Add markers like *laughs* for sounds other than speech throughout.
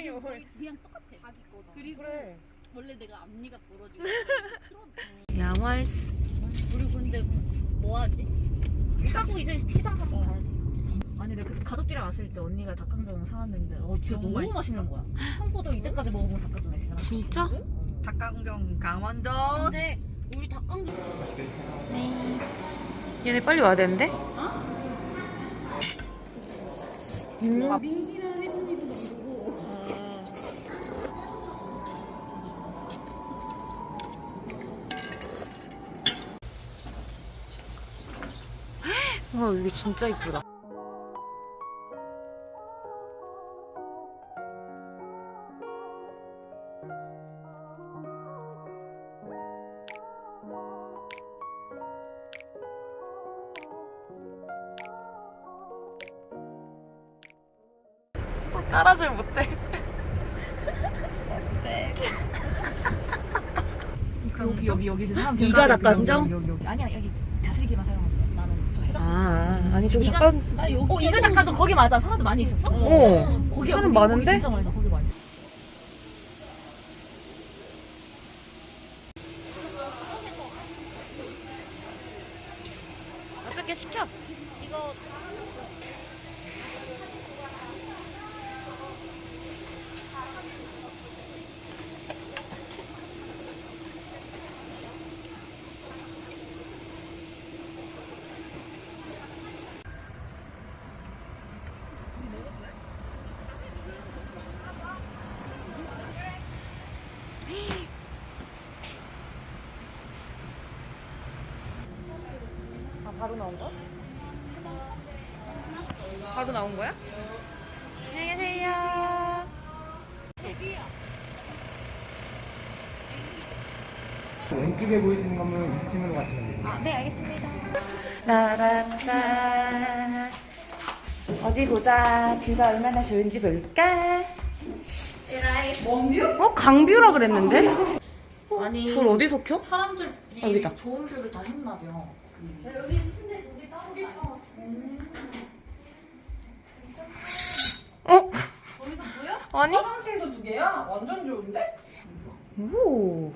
표정이 뭐. 그냥 똑같아. 자기 거다. 그리고 그래. 원래 내가 앞니가 벌어지고 야왈스. 그리고 근데 뭐 하지? 하고 이제 시장하러 가야지. 아니 내가 그때 가족들이랑 왔을 때 언니가 닭강정 사왔는데 어 진짜 너무, 너무 맛있는 거야. 한포도 이때까지 먹어본 닭강정이 제일 맛있어. 진짜? 닭강정 강원도 근데 우리 닭강정 얘네 빨리 와야 되는데? 음. 와 이게 진짜 이쁘다. 깔아줄 못해. 여기 여기 여기 사람 이가 여기, 닭강정? 여기, 여기, 여기. 아니야 여기 다슬기만 해장. 아 아니 좀 이가- 잠깐. 나 여기 어 이가 닭강정 거기 맞아. 사람들 많이 있었어? 어. 거기 사람 거기, 많은데? 거기 진짜 많이 있어. 거기 많이. 있어. 어떻게 시켜? 이거 아 바로 나온 거야? 바로 나온 거야? 안녕히 계세요. 왼쪽에 보이시는 건물 2층으로 가시면 됩니다. 네 알겠습니다. 라라라 어디 보자 뷰가 얼마나 좋은지 볼까? 원뷰? 어 강뷰라 그랬는데? 아니 그걸 어디서 켜? 사람들이 여기다. 좋은 뷰를 다 했나 봐. 여기 침대 두개 따로 어? 거기서 보여? 아니? 화장실도 두 개야? 완전 좋은데? 오.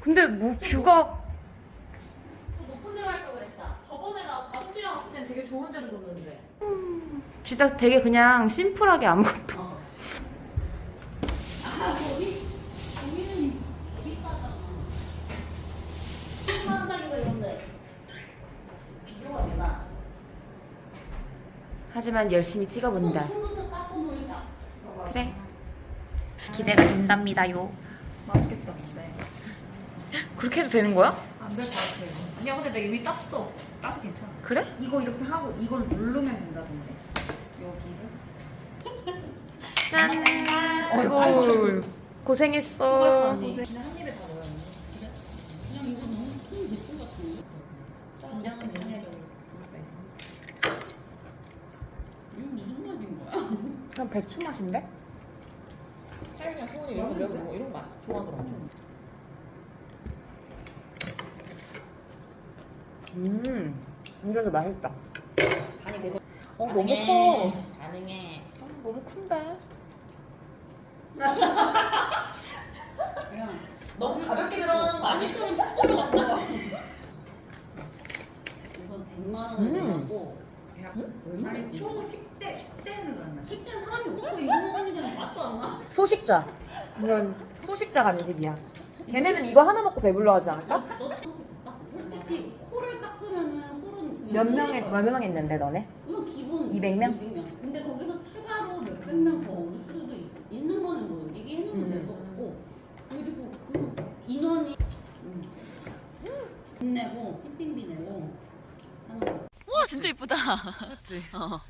근데 뭐 뷰가 높은 데로 할걸 그랬다. 저번에 나 가족들이랑 왔을 땐 되게 좋은 데로 줬는데. 진짜 되게 그냥 심플하게 아무것도. 아 거기 거기는 비싸잖아. 10만 원짜리로 이런데 비교가 되나? 하지만 열심히 찍어본다. 그래. 기대가 된답니다요. 맛있겠다 근데 그렇게 해도 되는 거야? 안 될 것 같아 아니야 근데 나 이미 땄어. 따서 괜찮아. 그래? 이거 이렇게 하고 이걸 누르면 된다던데 여기를 짠. 아이고 고생했어. 수고했어 언니거 너무 큰 느낌 같은데. 간장은 내내적으로. 음 무슨 맛인 거야? 그냥 배추 맛인데? 찰이랑 소원이 이런 거 매운 거 이런 거 좋아하더라고. 음, 진짜 맛있다. 간이 되게 어 너무 커. 가능해. 어, 너무 큰데. 너무 가볍게 들어가는 거 아니야? 이건 100만 원을 음. 내고 아니 총식 대 식대는 얼마? 식대 사람이 없고 이거 먹으니까 맛도 안 나. 소식자. 이건 소식자 간식이야. 걔네는 이거 하나 먹고 배불러 하지 않을까? 너 솔직히 코를 깎으면은 그냥 몇 명에. 몇 명 있는데 너네? 그건 기본 200 명? 200명. 근데 거기서 추가로 몇백 명더 올 수도 있, 있는 거는 뭐 얘기해놓으면 음. 될것 같고 그리고 그 인원이 음. 돈 내고 피팅비 내고 하는 거. 와 진짜 이쁘다. 맞지. 어.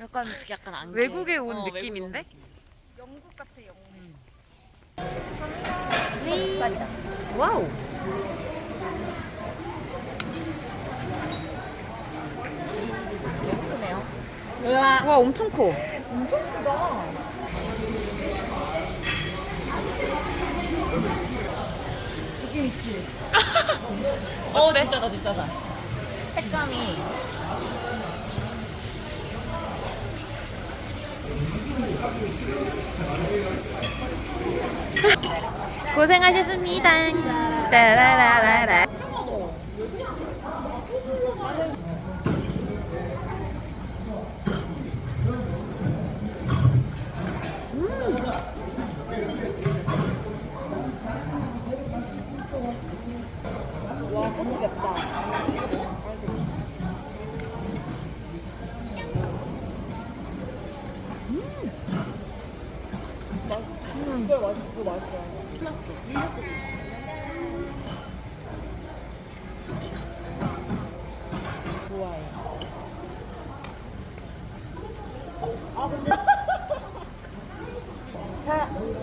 약간 약간 안개. 외국에 온 어, 느낌인데? 외국 와우. 크네요. 와 엄청 커. *laughs* 어 진짜다 진짜다. 색감이 고생하셨습니다. 따라라라라.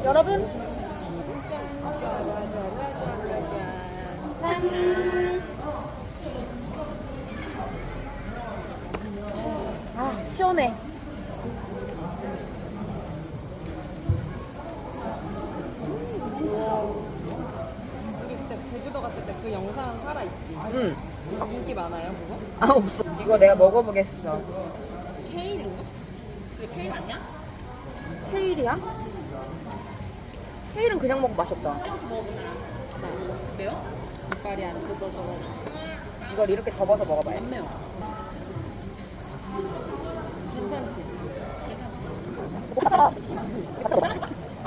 여러분. 아, 시원해. 우리 그때 제주도 갔을 때 그 영상 살아있지? 응. 인기 많아요 그거? 아, 없어. 이거 내가 먹어보겠어. 케일인가? 그게 케일 아니야? 케일이야? 케일은 그냥 없잖아. 나 매워? 이빨이 안 뜯어져가지고 이걸 이렇게 접어서 먹어봐요. 안 매워 괜찮지?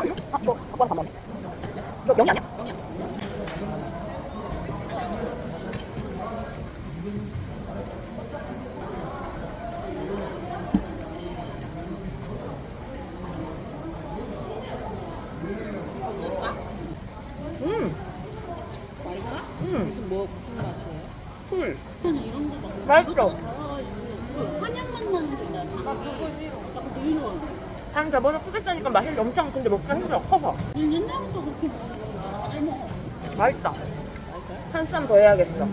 이거 갖고 와서 밥 먹네. 이거 명이 아니야? 음, 맛있어? 음, 무슨 뭐 무슨 맛이에요? 술. 저는 이런 거 막. 맛있어. 한 저번에 크겠다니까 맛이 엄청 근데 먹기가 힘들어 커서 옛날부터 그렇게. 잘 먹어. 맛있다 한 쌈 더 해야겠어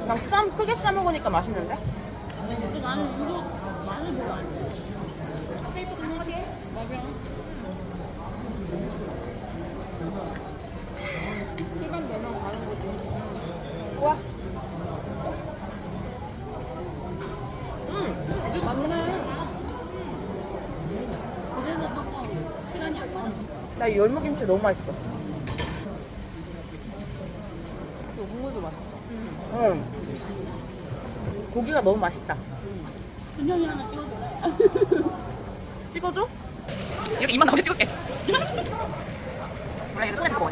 그냥 쌈 크게 싸 먹으니까 맛있는데? 근데 나는 이거 마늘 별로 안 좋아. 페이퍼 좀 하게. 맞아. 시간 되면 가는 거지 우와 맞네 그래서 조금 시간이 안 맞아. 나이 열무김치 너무 맛있어. 그 국물도 맛있어. 응. 고기가 너무 맛있다. 분명히 하나 *laughs* 찍어줘. 찍어줘? 이렇게 입만 나오게 찍을게. 원래 *laughs* 이거 손에 먹어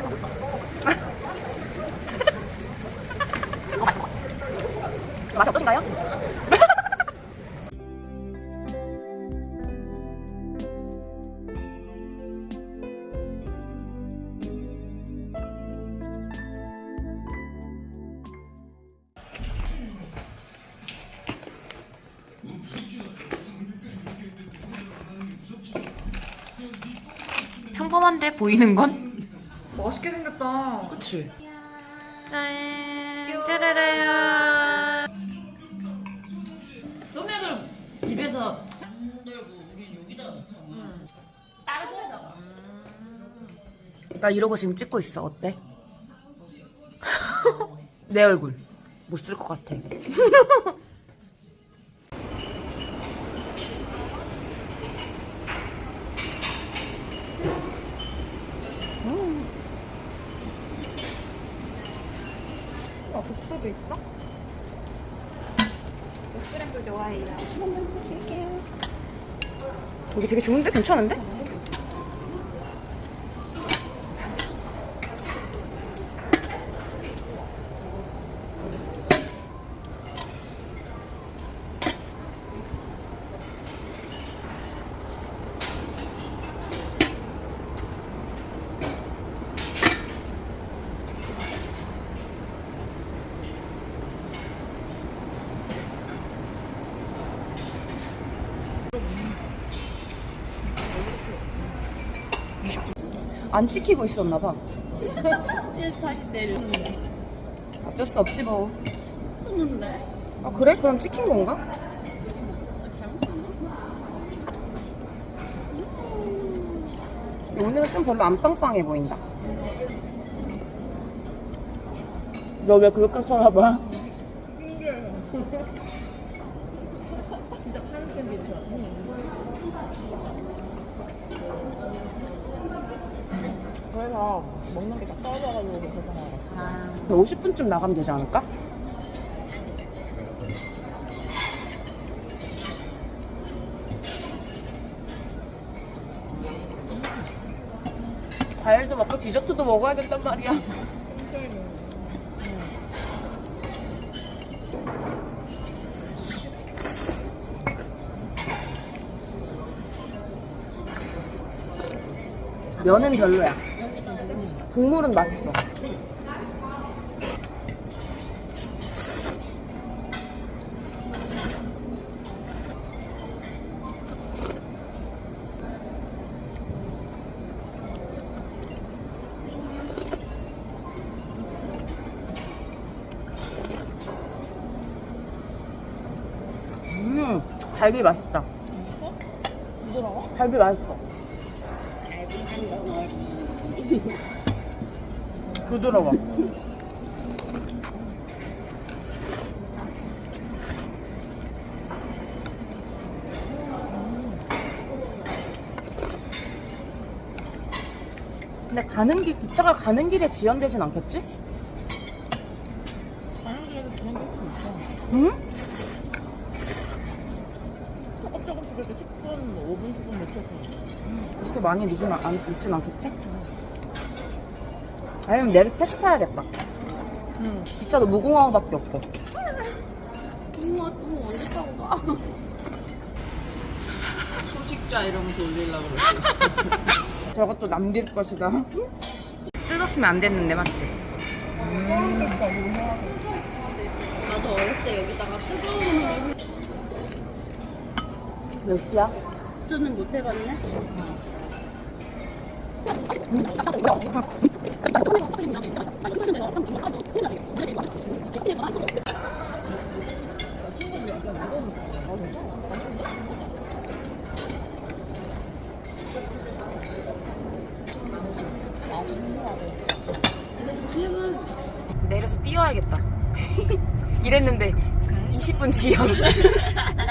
평범한데 보이는 건? 맛있게 생겼다. 그치? 짠 짜라라야 소맥을 집에서 만들고 우리 여기다 넣잖아. 따로다가. 나 이러고 지금 찍고 있어 어때? *laughs* 내 얼굴 못 쓸 것 같아 *laughs* 국수도 있어? 스램도 좋아해요. 여기 되게 좋은데? 괜찮은데? 안 찍히고 있었나 봐 1타입제를 어쩔 수 없지 뭐 했는데. 아 그래? 그럼 찍힌 건가? 오늘은 좀 별로 안 빵빵해 보인다. 너 왜 그렇게 쳐다봐? 진짜 파는 집 그래서 먹는 게 다 떨어져가지고 계속 나와. 아, 50분쯤 나가면 되지 않을까? 과일도 먹고 디저트도 먹어야 된단 말이야. 면은 별로야. 국물은 맛있어. 음, 갈비 맛있다. 부드러워? 갈비 맛있어. 부드러워. 근데 가는 길 기차가 가는 길에 지연되진 않겠지? 가는 길에도 진행될 수 있어. 응? 조금 조금씩 그렇게 10분, 5분, 10분 늦췄으니까. 그렇게 많이 늦진, 않, 안- 늦진 않겠지? 아니면 내일 택시 타야겠다. 응. 기차도 무궁화호밖에 없고. 우와, 또 언제 타고 가? *laughs* 소식자 이러면 돌리려고 그러지. *laughs* 저것도 남길 것이다. 뜯었으면 안 됐는데, 맞지? 나도 어릴 때 여기다가 뜨거운 몇 시야? 는못 해봤네. 내려서 뛰어야겠다. *laughs* 이랬는데 20분 지연. *laughs*